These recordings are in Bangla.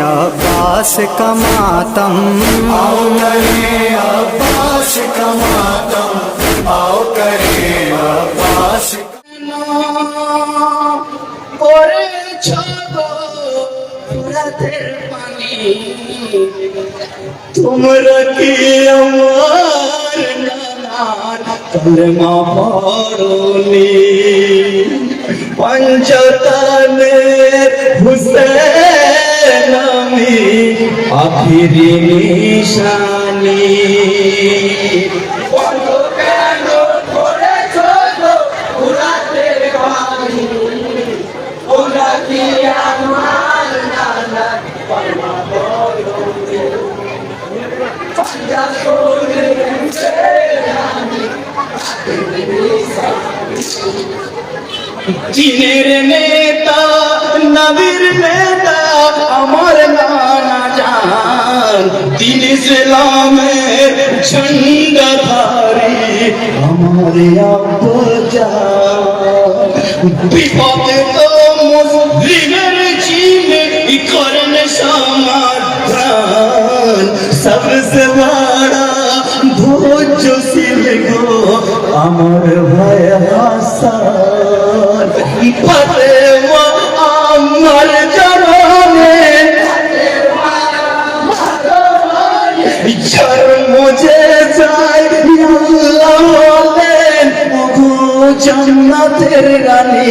अब्बास कमातम आओ करे अब्बास कमातम आओ करे अब्बास तुम रखी अमर नाना कलमा पारोली पंचतन हुसैन আমি আখিরি নিশানি। কেন করেছ জান দিন ইসলামের ঝন্ডাধারী আমার আব্বাজান বিপদে তো মুসলিমের চিনে করেন সমাধান সবসে বড়া ধৈর্যশীল গো আমার ভয় হাসান মুঝে যায় আল্লাহ বলেন জান্নাতের রানী।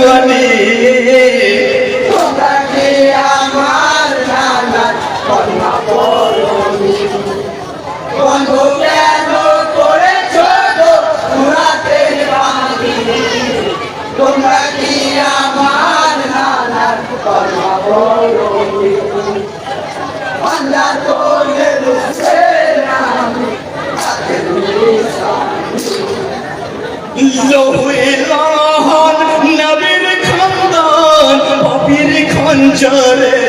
বাণী? তোমরা কি আমার নানার কর্মা পরনি আল্লাহ তোরে রুসে নামি লোহে লাহান নবীর খানদান পাপির খঞ্জরে।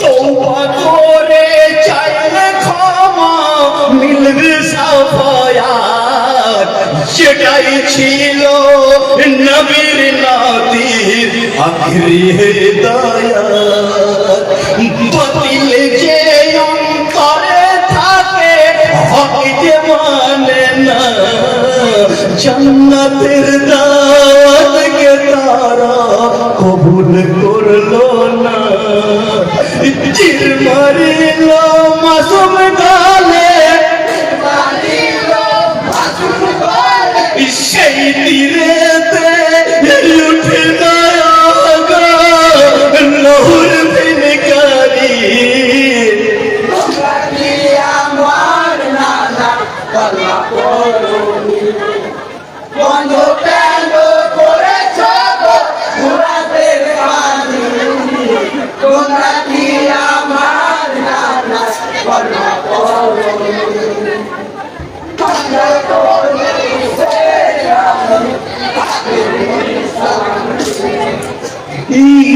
তৌবা করে চাইলে ক্ষমা মিলবে সাফায়াত। সেটাই ছিল নবীর নাতির আখিরি হেদায়াত। বাতিল জান্নাতের দাওয়াতকে তারা কবুল করল না। চির মারিল মাসুম গালে। সেই তীর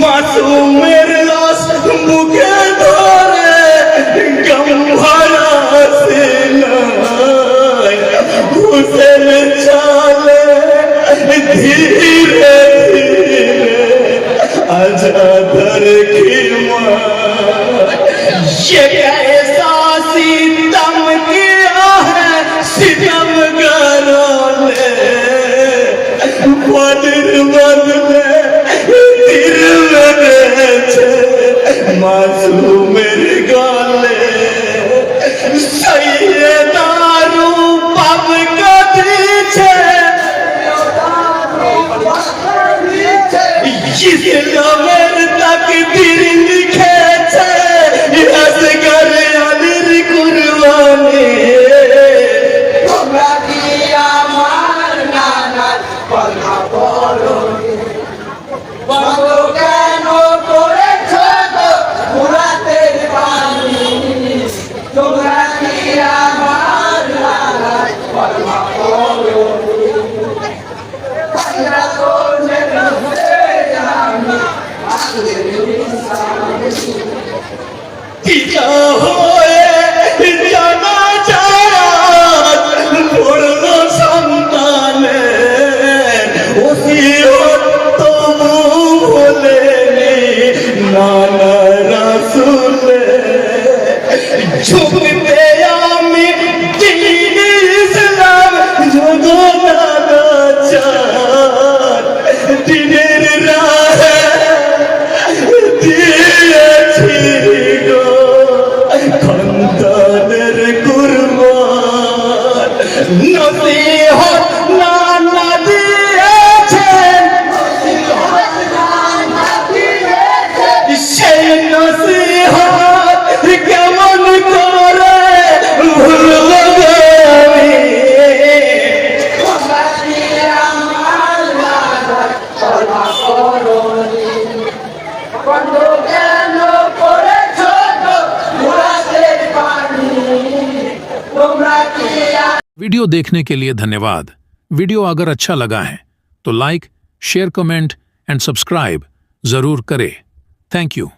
মাসুমের লাশ বুকে ধরে গম্ভরা হুসেন চালে ধীরে ধীরে আজাদার খিমা 谢谢他们。পিতা वीडियो देखने के लिए धन्यवाद। वीडियो अगर अच्छा लगा है तो like, share, comment, and subscribe ज़रूर करें। Thank you.